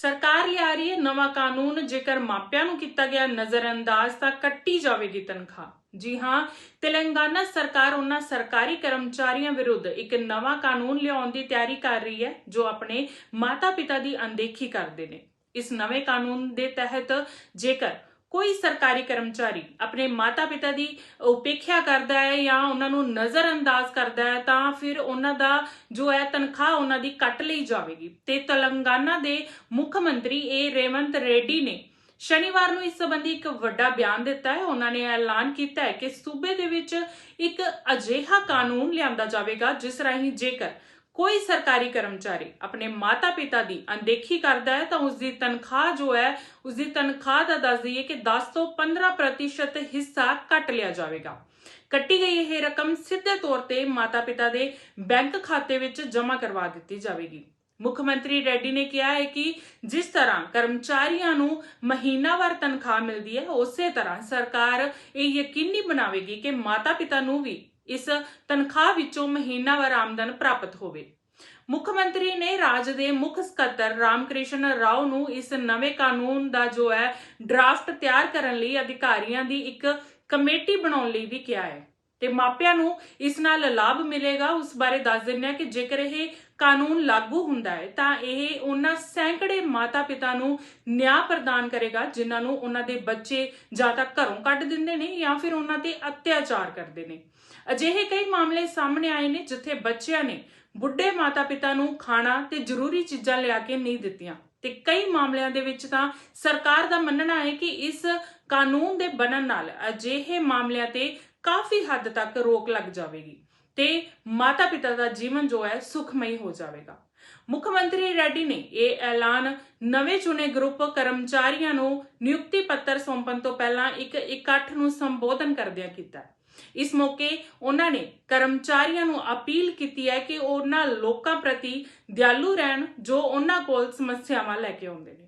ਸਰਕਾਰ ਲਿਆ ਰਹੀ ਹੈ ਨਵਾਂ ਕਾਨੂੰਨ, ਜੇਕਰ ਮਾਪਿਆਂ ਨੂੰ ਕੀਤਾ ਗਿਆ ਨਜ਼ਰਅੰਦਾਜ਼ ਤਾਂ ਕੱਟੀ ਜਾਵੇਗੀ ਤਨਖਾਹ। ਜੀ ਹਾਂ, ਤੇਲੰਗਾਨਾ ਸਰਕਾਰ ਉਹਨਾਂ ਸਰਕਾਰੀ ਕਰਮਚਾਰੀਆਂ ਵਿਰੁੱਧ ਇੱਕ ਨਵਾਂ ਕਾਨੂੰਨ ਲਿਆਉਣ ਦੀ ਤਿਆਰੀ ਕਰ ਰਹੀ ਹੈ, ਜੋ ਆਪਣੇ ਮਾਤਾ-ਪਿਤਾ ਦੀ ਅਣਦੇਖੀ ਕਰਦੇ ਨੇ। ਇਸ ਨਵੇਂ ਕਾਨੂੰਨ ਦੇ ਤਹਿਤ ਜੇਕਰ ਕੋਈ ਸਰਕਾਰੀ ਕਰਮਚਾਰੀ ਆਪਣੇ ਮਾਤਾ-ਪਿਤਾ ਦੀ ਉਪੇਖਿਆ ਕਰਦਾ ਹੈ ਜਾਂ ਉਹਨਾਂ ਨੂੰ ਨਜ਼ਰਅੰਦਾਜ਼ ਕਰਦਾ ਹੈ, ਤਾਂ ਫਿਰ ਉਹਨਾਂ ਦਾ ਜੋ ਹੈ ਤਨਖਾਹ ਉਹਨਾਂ ਦੀ ਕੱਟ ਲਈ ਜਾਵੇਗੀ। ਤੇ ਤੇਲੰਗਾਨਾ ਦੇ ਮੁੱਖ ਮੰਤਰੀ ਏ ਰੇਵੰਤ ਰੈਡੀ ਨੇ ਸ਼ਨੀਵਾਰ ਨੂੰ ਇਸ ਸੰਬੰਧੀ ਇੱਕ ਵੱਡਾ ਬਿਆਨ ਦਿੱਤਾ ਹੈ। ਉਹਨਾਂ ਨੇ ਐਲਾਨ ਕੀਤਾ ਹੈ ਕਿ ਸੂਬੇ ਦੇ ਵਿੱਚ ਇੱਕ ਅਜਿਹਾ ਕਾਨੂੰਨ ਲਿਆਂਦਾ ਜਾਵੇਗਾ, ਜਿਸ ਰਾਹੀਂ ਜੇਕਰ ਕੋਈ ਸਰਕਾਰੀ ਕਰਮਚਾਰੀ ਆਪਣੇ ਮਾਤਾ-ਪਿਤਾ ਦੀ ਅਣਦੇਖੀ ਕਰਦਾ ਹੈ ਤਾਂ ਉਸ ਦੀ ਤਨਖਾਹ ਜੋ ਹੈ ਉਸ ਦੀ ਤਨਖਾਹ ਦਾ ਦੱਸ ਦਈਏ ਕਿ 10 ਤੋਂ 15% ਹਿੱਸਾ ਕੱਟ ਲਿਆ ਜਾਵੇਗਾ। ਕੱਟੀ ਗਈ ਇਹ ਰਕਮ ਸਿੱਧੇ ਤੌਰ ਤੇ ਮਾਤਾ-ਪਿਤਾ ਦੇ ਬੈਂਕ ਖਾਤੇ ਵਿੱਚ ਜਮ੍ਹਾਂ ਕਰਵਾ ਦਿੱਤੀ ਜਾਵੇਗੀ। ਮੁੱਖ ਮੰਤਰੀ ਰੈਡੀ ਨੇ ਕਿਹਾ ਹੈ ਕਿ ਜਿਸ ਤਰ੍ਹਾਂ ਕਰਮਚਾਰੀਆਂ ਨੂੰ ਮਹੀਨਾਵਾਰ ਤਨਖਾਹ ਮਿਲਦੀ ਹੈ, ਉਸੇ ਤਰ੍ਹਾਂ ਸਰਕਾਰ ਇਹ ਯਕੀਨੀ ਬਣਾਵੇਗੀ ਕਿ ਮਾਤਾ-ਪਿਤਾ ਨੂੰ ਵੀ ਇਸ ਤਨਖਾਹ ਵਿੱਚੋਂ ਮਹੀਨਾਵਾਰ ਆਮਦਨ ਪ੍ਰਾਪਤ ਹੋਵੇ। ਮੁੱਖ ਮੰਤਰੀ ਨੇ ਰਾਜ ਦੇ ਮੁੱਖ ਸਕੱਤਰ ਰਾਮਕ੍ਰਿਸ਼ਨ ਰਾਓ ਨੂੰ ਇਸ ਨਵੇਂ ਕਾਨੂੰਨ ਦਾ ਜੋ ਹੈ, ਡਰਾਫਟ ਤਿਆਰ ਕਰਨ ਲਈ ਅਧਿਕਾਰੀਆਂ ਦੀ ਇੱਕ ਕਮੇਟੀ ਬਣਾਉਣ ਲਈ ਵੀ ਕਿਹਾ ਹੈ। ਤੇ ਮਾਪਿਆਂ ਨੂੰ ਇਸ ਨਾਲ ਲਾਭ ਮਿਲੇਗਾ। ਉਸ ਬਾਰੇ ਦੱਸ ਦਿੰਦੇ ਹਾਂ ਕਿ ਜੇਕਰ ਇਹ ਕਾਨੂੰਨ ਲਾਗੂ ਹੁੰਦਾ ਹੈ, ਤਾਂ ਇਹ ਉਹਨਾਂ ਸੈਂਕੜੇ ਮਾਤਾ-ਪਿਤਾ ਨੂੰ ਨਿਆਂ ਪ੍ਰਦਾਨ ਕਰੇਗਾ, ਜਿਨ੍ਹਾਂ ਨੂੰ ਉਹਨਾਂ ਦੇ ਬੱਚੇ ਜਾਂ ਤਾਂ ਘਰੋਂ ਕੱਢ ਦਿੰਦੇ ਨੇ ਜਾਂ ਫਿਰ ਉਹਨਾਂ ਤੇ ਅਤਿਆਚਾਰ ਕਰਦੇ ਨੇ। ਅਜਿਹੇ ਕਈ ਮਾਮਲੇ ਸਾਹਮਣੇ ਆਏ ਨੇ, ਜਿੱਥੇ ਬੱਚਿਆਂ ਨੇ ਬੁੱਢੇ ਮਾਤਾ-ਪਿਤਾ ਨੂੰ ਖਾਣਾ ਤੇ ਜ਼ਰੂਰੀ ਚੀਜ਼ਾਂ ਲਿਆ ਕੇ ਨਹੀਂ ਦਿੱਤੀਆਂ। ਤੇ ਕਈ ਮਾਮਲਿਆਂ ਦੇ ਵਿੱਚ ਤਾਂ ਸਰਕਾਰ ਦਾ ਮੰਨਣਾ ਹੈ ਕਿ ਇਸ ਕਾਨੂੰਨ ਦੇ ਬਣਨ ਨਾਲ ਅਜਿਹੇ ਮਾਮਲਿਆਂ ਤੇ ਕਾਫੀ ਹੱਦ ਤੱਕ ਰੋਕ ਲੱਗ ਜਾਵੇਗੀ ਤੇ ਮਾਤਾ-ਪਿਤਾ ਦਾ ਜੀਵਨ ਜੋ ਹੈ ਸੁਖਮਈ ਹੋ ਜਾਵੇਗਾ। ਮੁੱਖ ਮੰਤਰੀ ਰੈਡੀ ਨੇ ਇਹ ਐਲਾਨ ਨਵੇਂ ਚੁਣੇ ਗਰੁੱਪ ਕਰਮਚਾਰੀਆਂ ਨੂੰ ਨਿਯੁਕਤੀ ਪੱਤਰ ਸੌਂਪਣ ਤੋਂ ਪਹਿਲਾਂ ਇੱਕ ਇਕੱਠ ਨੂੰ ਸੰਬੋਧਨ ਕਰਦਿਆਂ ਕੀਤਾ। ਇਸ ਮੌਕੇ ਉਹਨਾਂ ਨੇ ਕਰਮਚਾਰੀਆਂ ਨੂੰ ਅਪੀਲ ਕੀਤੀ ਹੈ ਕਿ ਉਹ ਉਹਨਾਂ ਲੋਕਾਂ ਪ੍ਰਤੀ ਦਿਆਲੂ ਰਹਿਣ ਜੋ ਉਹਨਾਂ ਕੋਲ ਸਮੱਸਿਆਵਾਂ ਲੈ ਕੇ ਆਉਂਦੇ ਨੇ।